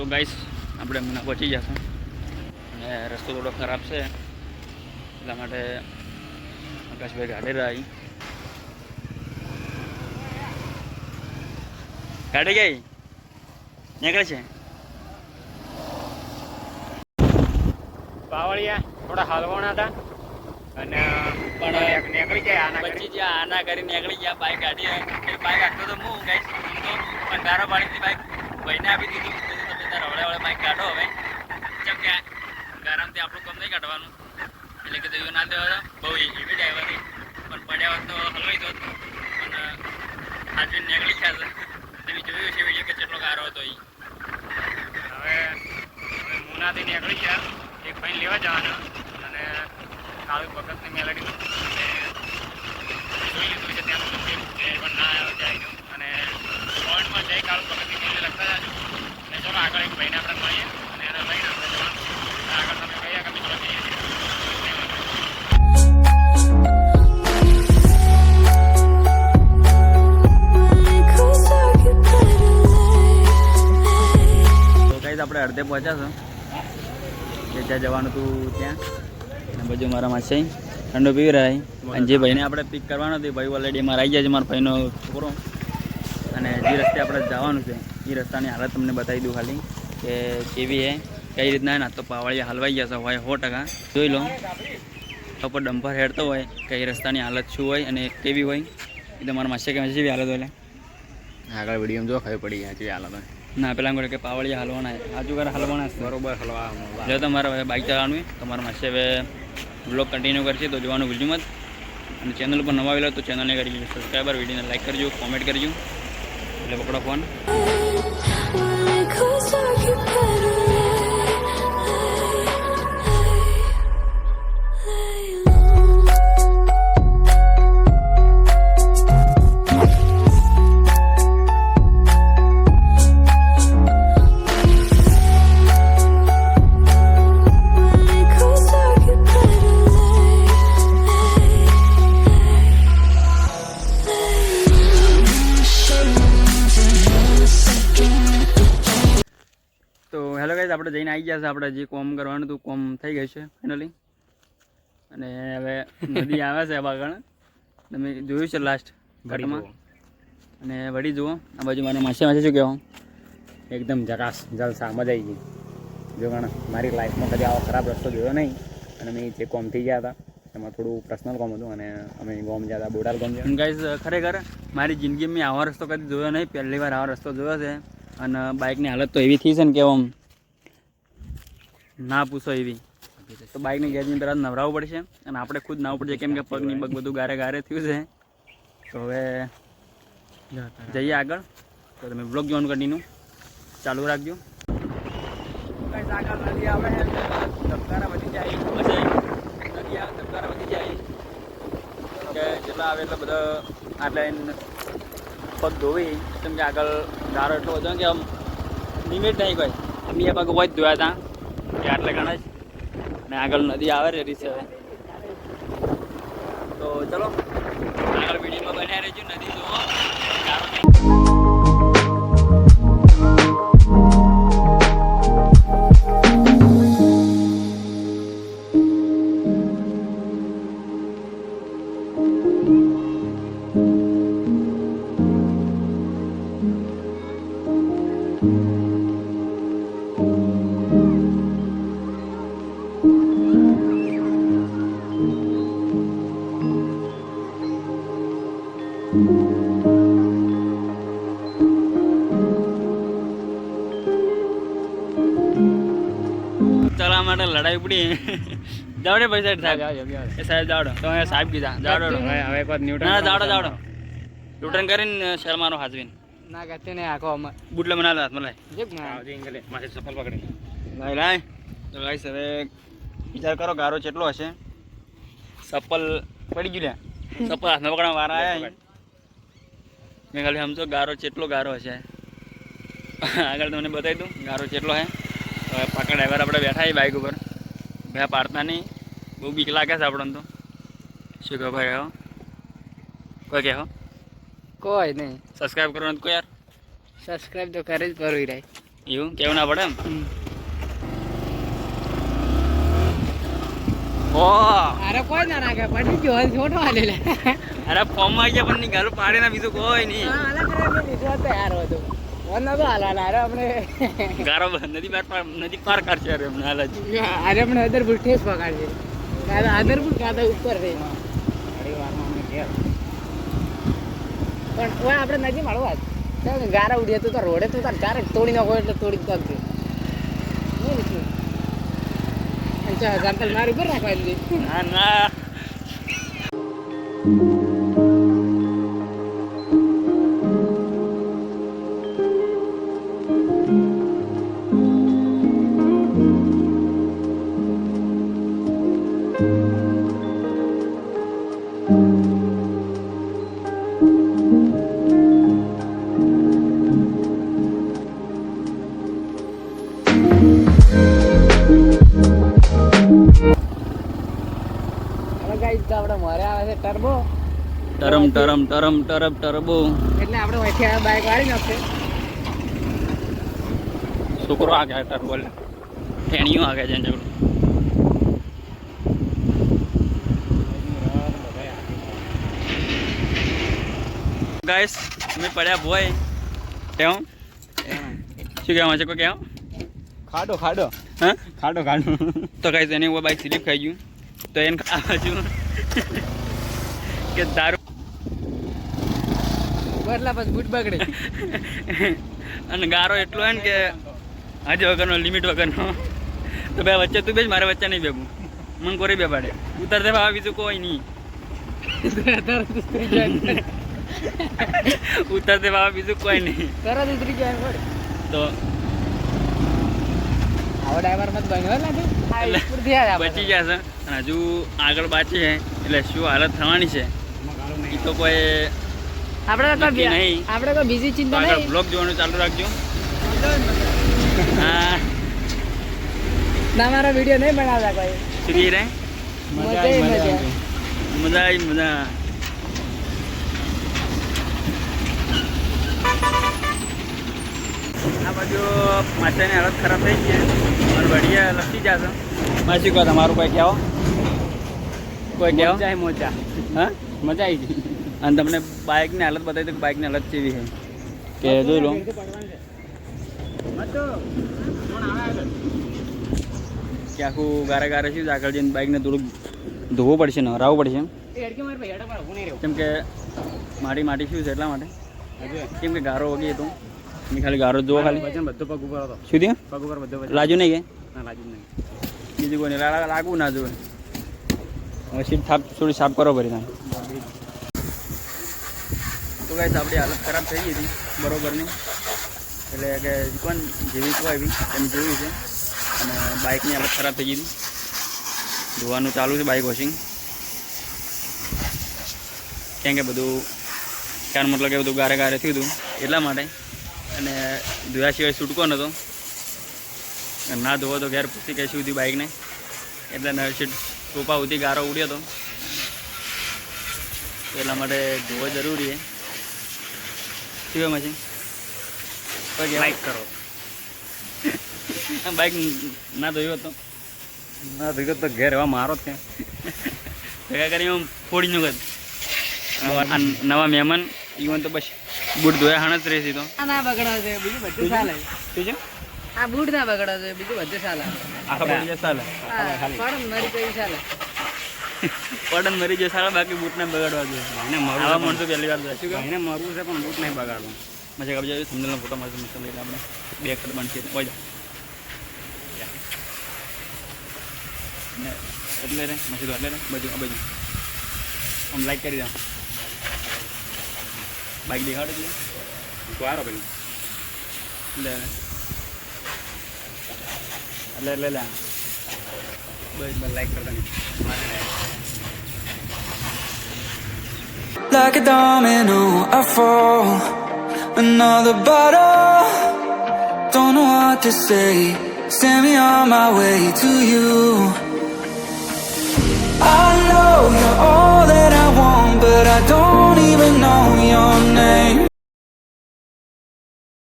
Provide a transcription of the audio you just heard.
તો ગાઈસ આપણે હમણાં પહોંચી જશું અને રસ્તો થોડો ખરાબ છે. એટલા માટે આકાશભાઈ ગાડી રહી ગાડી ગઈ? નીકળે છે? બાવળિયા થોડા હાલવાના હતા. અને પણ નીકળી ગયા આના પછી ગયા આના કરી નીકળી ગયા બાઈક ગાડી બાઈક આપતો તો હું ગઈ પણ ગારો પાણીથી બાઈક ભાઈને આપી દીધું. હવળે બાઈક કાઢો હવે. જેમ કે ગરમથી આપણું કામ નહીં કાઢવાનું. એટલે કે એવું ના દેવા બહુ એવી ડ્રાઈવર તો આપણે અડધે પહોંચ્યા છો. કે જ્યાં જવાનું હતું ત્યાં. અને બાજુ મારા માસી ઠંડો પીવી રહ્યા અને જે ભાઈને આપણે પિક કરવાનો હતી ભાઈ ઓલરેડી મારા આવી ગયા છે મારા ભાઈનો છોકરો. અને જે રસ્તે આપણે જવાનું છે એ રસ્તાની હાલત તમને બતાવી દઉં ખાલી કે કેવી છે કઈ રીતના ના તો પાવળિયા હલવાઈ જશે હોય સો ટકા. જોઈ લો. ઉપર ડમ્પર હેડતો હોય કઈ રસ્તાની હાલત શું હોય અને કેવી હોય એ તમારા માસે કે જેવી હાલત હોય આગળ વીડિયો જો ખબર પડી ગયા છે હાલત ના પેલા કે પાવળિયા હલવાના છે. આજુ કરે હલવાના છે. બરોબર હલવા જો તમારે હવે બાઇક ચલાવવાનું તમારે તમારા માસે હવે બ્લોગ કન્ટિન્યુ કરશે તો જોવાનું ભૂલજો મત. અને ચેનલ પર નવા આવેલા તો ચેનલને કરી સબસ્ક્રાઈબર વિડીયોને લાઈક કરજો કોમેન્ટ કરજો. એટલે પકડો ફોન ગાઈઝ આપણે જઈને આવી ગયા છે આપણે જે કોમ કરવાનું હતું કોમ થઈ ગયું છે ફાઇનલી અને હવે નદી આવે છે આગળ. તમે જોયું છે લાસ્ટ ઘટમાં અને વળી જુઓ આ બાજુ મારા માસી માસી શું કહેવા? એકદમ જરાસ જલસા મજા આવી ગઈ. જો કારણ મારી લાઈફમાં કદી આવો ખરાબ રસ્તો જોયો નહીં. અને મેં જે કોમથી ગયા હતા એમાં થોડું પર્સનલ કોમ હતું અને અમે ગોમ ગયા હતા બોડાલ ગોમ ગયા ગાઈઝ ખરેખર મારી જિંદગીમાં મેં આવો રસ્તો કદી જોયો નહીં. પહેલી વાર આવો રસ્તો જોયો છે. અને બાઇકની હાલત તો એવી થઈ છે ને કે આમ. ના પૂછો એવી. તો બાઇકની ગેજની પહેલાં નવરાવવું પડશે અને આપણે ખુદ નાવું પડશે કેમ કે પગની પગ બધું ગારે ગારે થયું છે. તો હવે જઈએ આગળ. તો તમે બ્લોગ જોવાનું કન્ટિન્યુ ચાલુ રાખજો. આગળ નદી આવે ધબકારા વધી જાય. નદી આવે ધબકારા વધી જાય. કે જેટલા આવે એટલે બધા આટલા પગ ધોવી. કેમ કે આગળ ગારો એટલો બધો કે આમ લિમિટ નહીં કોઈ બે પગ હોય જ ધોયા હતા. કે આટલે ઘણા જ? ને આગળ નદી આવે રે રીસે હવે. તો ચલો, આગળ વિડીયોમાં બન્યા રહેજો. નદી જુઓ. આપણી દોડે ભાઈ સાહેબ સાહેબ. એ સાહેબ દાડો. તો અહીંયા સાહેબ કીધા દાડો હવે એક વાત ન્યૂટન ના દાડો દાડો. ન્યૂટન કરીને શર્માનો હાજવીન ના કરતી ને આખો બુટલે મના લાત મલાય આવજે ઇંગલે માથે સફલ પકડી. લાય લાય. તો ગાઈસ હવે વિચાર કરો ગારો કેટલો હશે. સફલ પડી ગયું લ્યા હાથમાં પકડવા વારા આયા મેં ખાલી સમજો ગારો કેટલો ગારો હશે. આગળ તમને બતાવી દઉં ગારો કેટલો હે. પાકા ડ્રાઈવર આપણે બેઠા છીએ બાઇક ઉપર. ભાઈ પાડતા નહીં બહુ બીક લાગે છે આપણને તો. શું કહો ભાઈ હો? કોઈ કહો કોઈ નહીં. સબસ્ક્રાઈબ કરવાનું કોઈ યાર. સબસ્ક્રાઈબ તો કરે જ કરવી રહે એવું? કેવું ના પડે એમ? ઓ! અરે કોઈ ના નાખે પડી ગયો છોટો અરે ફોર્મમાં ગયા પણ ની ગાલો પાડે ના બીજું કોઈ નહીં. ગારો નદી પાર નદી પાર કાઢશે અરે એમને હાલ જ. અરે હમણાં અદરપુર ઠેસ પકડશે. કાં અદરપુર ઉપર છે. પણ ઓય આપણે નદી માળવા ચાલ ગારા ઉડીએ તો રોડે તો તાર ચારે તોડી નાખો એટલે તોડી નાખજો. ચાલ સાંપલ મારી ઉપર રાખવા ના ના. ટર્બો ટરમ ટરમ ટરમ ટરમ ટરબો એટલે આપણે વચ્ચે બાઈક વાળી નાખશે છોકરો આ ગયા ટરબો ઠેણીઓ આ ગયા છે ગાઈસ અમે પડ્યા ભોય. કેમ? શું કહેવા છે? કોઈ કેમ ખાડો ખાડો. હા? ખાડો ખાડો. તો ગાઈસ એને બાઈક સ્લીપ ખાઈ ગયું. તો એને આ બાજુ કે દારૂ બરલા બસ બૂટ બગડે. અને ગારો એટલો હે ને કે આજે વગરનો લિમિટ વગરનો. તો બે વચ્ચે તું બેસ મારે વચ્ચે નહીં ભેગું મને કોરી બે પાડે ઉતર દે ભાવ બીજું કોઈ નહીં. ઉતરી દે ભાવ બીજું કોઈ નહીં. તરત ઉતરી જાય તો આવો ડ્રાઈવર મત બન્યો આપણે. બચી ગયા છે. અને હજુ આગળ બાકી છે એટલે શું હાલત થવાની છે? એ તો કોઈ આપણે તો નહીં. આપણે કોઈ બીજી ચિંતા નહીં. બ્લોગ જોવાનું ચાલુ રાખજો. હા. મારા વીડિયો નહીં બનાવતા કોઈ. શ્રી રે મજા મજા મજા આવી મજા. આ બાજુ માછાની હાલત ખરાબ થઈ ગઈ છે. અને વડિયા લખી જશે માસી કહો તમારું કોઈ કહેવો? કોઈ કહેવો? મોજા મજા. હા? મજા આવી ગઈ. અને તમને બાઇકની હાલત બતાવી તો બાઇકની હાલત કેવી છે. કે જોઈ લો. કે આખું ગારે ગારે છે આગળ જઈને બાઇકને થોડુંક ધોવું પડશે ને હરાવવું પડશે કેમ કે માટી માટી શું છે એટલા માટે? કેમ કે ગારો વગી હતો. મેં ખાલી ગારો જોવો ખાલી. બધો પગ ઉપર હતો. શું થયું? પગ ઉપર બધો લાજુ નહીં કે? ના લાગ્યું નહીં. બીજું કોઈ નહીં. લાગવું ના જોઈએ. હવે સીટ થાપ થોડી સાફ કરો ભરી તમે. તો ગાઈસ આપણી હાલત ખરાબ થઈ ગઈ હતી બરોબરની એટલે કે કોણ જેવી કોઈ એવી એમ જોયું છે. અને બાઇકની હાલત ખરાબ થઈ ગઈ હતી. ધોવાનું ચાલુ છે બાઇક વોશિંગ. કેમ કે બધું કારણ મતલબ કે બધું ગારે ગારે થયું હતું, એટલા માટે. અને ધોયા સિવાય છૂટકો નહોતો. ના ધોવો તો ઘેર પૂછી કહેશી સુધી બાઇકને. એટલે નળ સીટ ટોપા સુધી ગારો ઉડ્યો હતો. એટલા માટે ધોવો જરૂરી છે. શું એમ લાઈક કરો. બાઇક ના ધોયો હતો ના ધોયો તો ઘેર એવા મારો જ ત્યાં ભેગા કરી હું ફોડી નું આ નવા મહેમાન ઈવન તો બસ બૂટ ધોયા હાણ જ રહેશે તો. ના બગડો છે બીજું બધું ચાલે. શું છે? આ બૂટ ના બગડો છે બીજું બધું ચાલે. આખા પડી ચાલે. પણ મરી ગઈ ચાલે. પડન મરી જાય સારા બાકી બૂટ ને બગાડવા જોઈએ. ભાઈને મારું આવા માણસો પહેલી વાર જશે ભાઈને મરવું છે પણ બૂટ નહીં બગાડવું. મજા કબજા સમજેલો ફોટો મારશે મસ્ત લઈને આપણે બે કટ બનશે. હોય એટલે રે મસી એટલે રે બધું આ બધું. આમ લાઈક કરી દે બાઈક દેખાડો એટલે તો આરો પેલું. એટલે એટલે એટલે Like a domino, I fall. Another bottle. Don't know what to say. Send me on my way to you. I know you're all that I want But I don't even know your name.